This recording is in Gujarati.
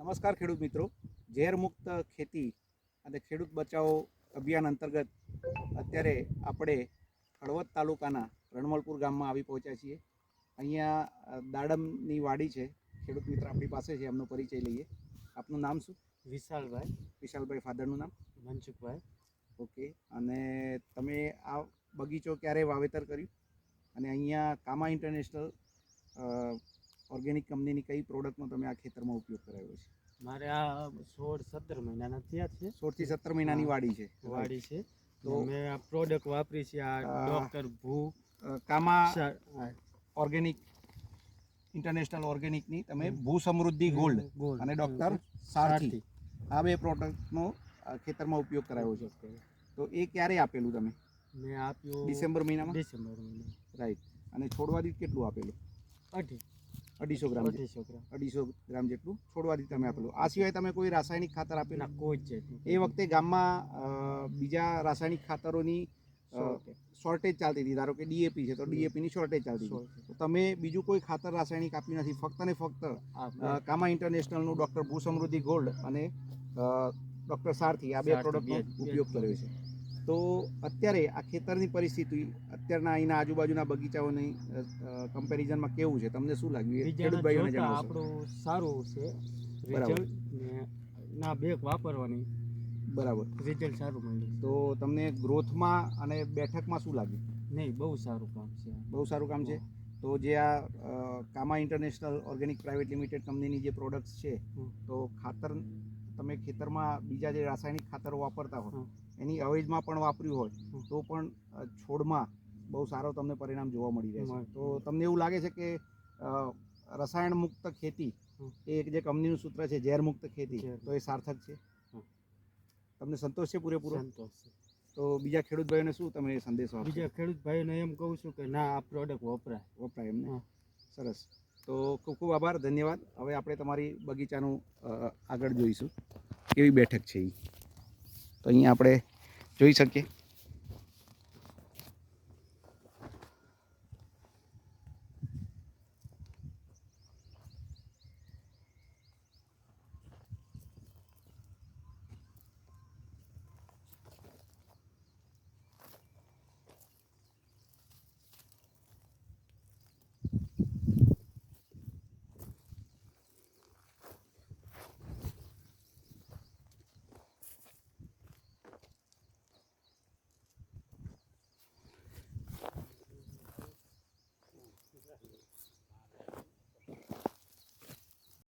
નમસ્કાર ખેડૂત મિત્રો. ઝેર મુક્ત ખેતી અને ખેડૂત બચાવો અભિયાન અંતર્ગત અત્યારે આપણે હળવદ તાલુકાના રણમલપુર ગામમાં આવી પહોંચ્યા છીએ. અહીંયા દાડમની વાડી છે. ખેડૂત મિત્ર આપણી પાસે છે એમનો પરિચય લઈએ. આપનું નામ શું? વિશાલભાઈ. વિશાલભાઈ ફાધરનું નામ? મનસુખભાઈ. ઓકે. અને તમે આ બગીચો ક્યારે વાવેતર કર્યું? અને અહીંયા કામા ઇન્ટરનેશનલ ઓર્ગેનિક કંપનીની કઈ પ્રોડક્ટનો તમે આ ખેતરમાં ઉપયોગ કરાયો છે? મારે આ સોળ સત્તર મહિનાના થયા છે. સોળથી સત્તર મહિનાની વાડી છે. વાડી છે. તો- મેં આ પ્રોડક્ટ વાપરી છે આ ડોક્ટર ભૂ કામા ઓર્ગેનિક ઇન્ટરનેશનલ ઓર્ગેનિકની તમે. ભૂ સમૃદ્ધિ ગોલ્ડ અને ડોક્ટર સારથી આ બે પ્રોડક્ટનો ખેતરમાં ઉપયોગ કરાયો છે. તો એ ક્યારે આપેલું તમે? મેં આપ્યું ડિસેમ્બર મહિનામાં? ડિસેમ્બર મહિના રાઈટ અને છોડવા દીઠ કેટલું આપેલું? અઢી. અઢીસો ગ્રામ અઢીસો ગ્રામ. અઢીસો ગ્રામ જેટલું છોડવા દીઠ તમે આપેલું. આ સિવાય તમે કોઈ રાસાયણિક ખાતર આપેલું? કોઈ જ એ વખતે ગામમાં બીજા રાસાયણિક ખાતરોની શોર્ટેજ ચાલતી હતી. ધારો કે ડીએપી છે તો ડીએપીની શોર્ટેજ ચાલતી હતી. તો તમે બીજું કોઈ ખાતર રાસાયણિક આપ્યું નથી. ફક્ત ને ફક્ત કામા ઇન્ટરનેશનલનું ડૉક્ટર ભૂ સમૃદ્ધિ ગોલ્ડ અને ડૉક્ટર સારથી આ બે પ્રોડક્ટનો ઉપયોગ કર્યો છે. તો અત્યારે આ ખેતરની પરિસ્થિતિ અત્યારના અહીંના આજુબાજુના બગીચાઓની કમ્પેરિઝનમાં કેવું છે? તમને શું લાગ્યું? એ ખેડૂત બીજાના ભાઈઓને જોતા જણાવશો. આપણું સારું છે. રિઝલ્ટ ને ના બેક વાપરવાની. બરાબર. રિઝલ્ટ સારું મળ્યું. તો તમને ગ્રોથમાં અને બેઠકમાં શું લાગ્યું? નહીં બહુ સારું કામ છે. બહુ સારું કામ છે? તો જે આ Kama international organic private limited કંપનીની જે પ્રોડક્ટ્સ છે તો ખાતર તમે ખેતરમાં બીજા જે રાસાયણિક ખાતરો વાપરતા હોય એની અવેજમાં પણ વાપર્યું હોય તો પણ છોડમાં બહુ સારો તમને પરિણામ જોવા મળી રહેશે. તો તમને એવું લાગે છે કે રસાયણ મુક્ત ખેતી એ એક જે કંપનીનું સૂત્ર છે ઝેર મુક્ત ખેતી. તો એ સાર્થક છે? તમને સંતોષ છે પૂરેપૂરો? સંતોષ છે. તો બીજા ખેડૂત ભાઈઓને શું તમે સંદેશો બીજા ખેડૂત ભાઈઓને એમ કહું છું કે ના આ પ્રોડક્ટ વપરાય. વપરાય એમને? સરસ. તો ખૂબ ખૂબ આભાર ધન્યવાદ. હવે આપણે તમારી બગીચાનું આગળ જોઈશું. કેવી બેઠક છે એ તો અહીંયા આપણે જોઈ શકીએ.